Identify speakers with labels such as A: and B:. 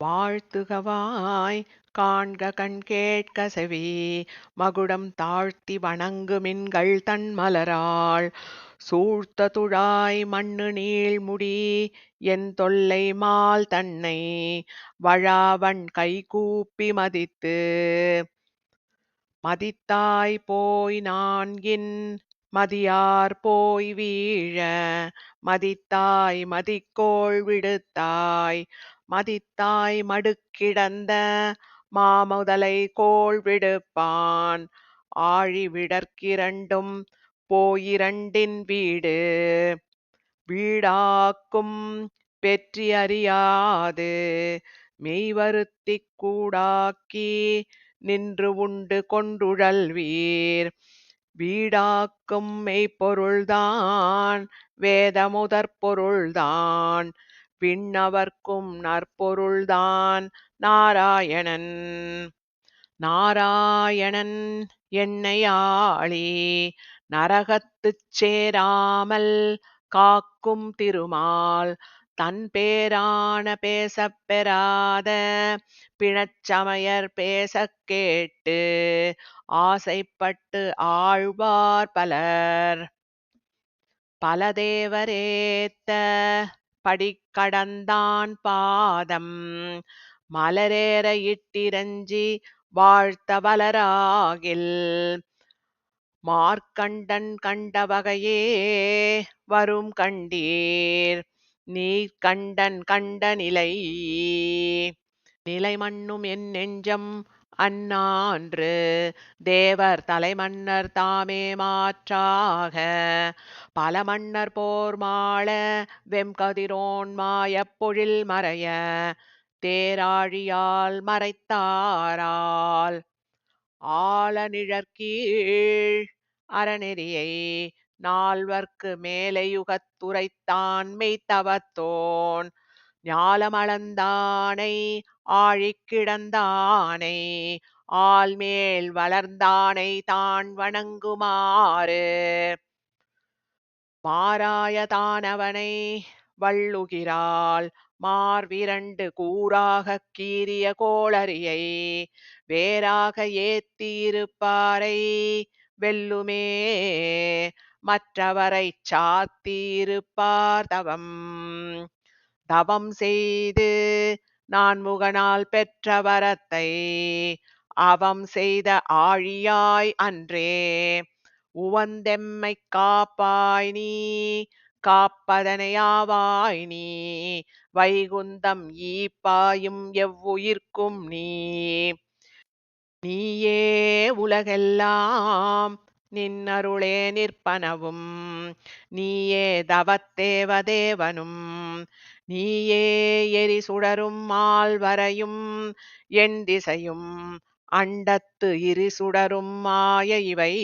A: வாழ்த்துகவாய் காண்க கண் கேட்க செவி மகுடம் தாழ்த்தி வணங்குமின்கள் தன் மலராள் சூழ்த்த துழாய் மண்ணு நீள்முடி என் தொல்லை மால் தன்னை வழாவன் கை கூப்பி மதித்து. மதித்தாய் போய் நான்கின் மதியார் போய் வீழ மதித்தாய் மதிக்கோள் விடுத்தாய். மதித்தாய் மடுக்கிடந்த மாமுதலை கோள் விடுப்பான். ஆழி விடற்கிரண்டும் போயிரண்டின் வீடு. வீடாக்கும் பெற்றி அறியாது மெய்வருத்திக் கூடாக்கி நின்று உண்டு கொண்டுழல்வீர். வீடாக்கும் மெய்ப்பொருள்தான் வேத பின்னவர்க்கும் நற்பொருள்தான் நாராயணன். நாராயணன் என்னை ஆளி நரகத்துச் சேராமல் காக்கும் திருமால் தன் பேரான பேசப் பெறாத பிணச்சமயர் பேசக் கேட்டு ஆசைப்பட்டு ஆழ்வார் பலர். பல தேவரேத்த படிக்கடந்தான் பாதம். மலரேற இட்டிரஞ்சி வாழ்த்த வலராகில் மார்க்கண்டன் கண்ட வகையே வரும் கண்டீர். நீர் கண்டன் கண்ட நிலை. நிலை மண்ணும் என் நெஞ்சம் அந்நான்று தேவர் தலைமன்னர் தாமே மாற்றாக. பல மன்னர் போர் மாள வெம்கதிரோன் மாயப் பொழில் மறைய. தேராழியால் மறைத்தாரால் ஆல நிழற்கீழ் அறநெறியை நால்வர்க்கு மேலையுகத்துரைத்தான் மெய்த்தவத்தோன். ஞாலமளந்தானை ஆழிக்கிடந்தானை ஆள்மேல் ஆல்மேல் வளர்ந்தானை தான் வணங்குமாறு. மாராயதானவனை வள்ளுகிறாள் மார்விரண்டு கூறாகக் கீறிய கோளரியை வேறாக ஏத்தியிருப்பாரை வெல்லுமே. மற்றவரைச் சாத்தியிருப்பார் தவம். தவம் செய்து நான் முகனால் பெற்ற வரத்தை அவம் செய்த ஆழியாய் அன்றே. உவந்தெம்மை காப்பாய் நீ காப்பதனையாவாய் நீ. வைகுந்தம் ஈப்பாயும் எவ்வுயிர்க்கும் நீ. நீயே உலகெல்லாம் நின்னருளே நிற்பனவும். நீயே தவத்தேவதேவனும் நீயே எரி சுடரும் மால்வரையும் என் திசையும். அண்டத்து இரு சுடரும் மாய இவை.